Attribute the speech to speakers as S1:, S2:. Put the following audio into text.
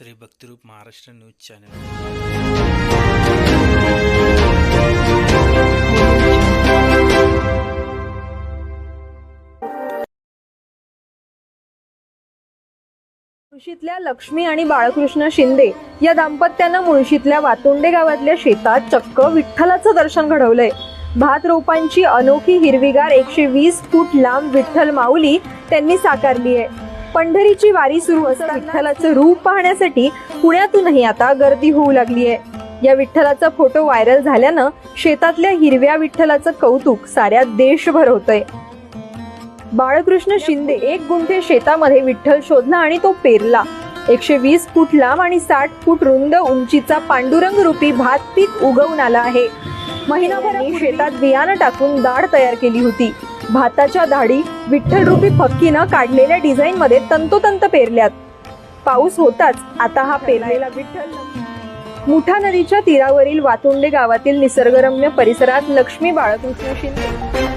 S1: Shri Bhaktirup Maharashtra news channel.
S2: मुळशीतल्या Lakshmi आणि बाळकृष्ण शिंदे या दाम्पत्यानं मुळशीतल्या वातोंडे गावातल्या शेतात चक्क विठ्ठलाचं दर्शन घडवलंय. भात रोपांची अनोखी हिरवीगार एकशे वीस फूट लांब विठ्ठल माऊली त्यांनी साकारली आहे. पंढरीची वारी सुरू असताना विठ्ठलाचं रूप पाहण्यासाठी पुण्यातूनही आता गर्दी होऊ लागली आहे. या विठ्ठलाचा फोटो व्हायरल झाल्यानं शेतातल्या हिरव्या विठ्ठलाचं कौतुक साऱ्या देशभर होतंय. बाळकृष्ण शिंदे एक गुंठे शेतामध्ये विठ्ठल शोधला आणि तो पेरला. एकशे वीस फूट लांब आणि साठ फूट रुंद उंचीचा पांडुरंग रूपी भात पीक उगवून आला आहे. महिनाभराने शेतात बियाणं टाकून दाढ तयार केली होती. भाताच्या धाडी विठ्ठल रूपी फक्कीनं काढलेल्या डिझाईन मध्ये तंतोतंत पेरल्यात. पाऊस होताच आता हा पेरलेला विठ्ठल मुठा नदीच्या तीरावरील वातुंडे गावातील निसर्गरम्य परिसरात लक्ष्मी बाळकृष्ण शिंदे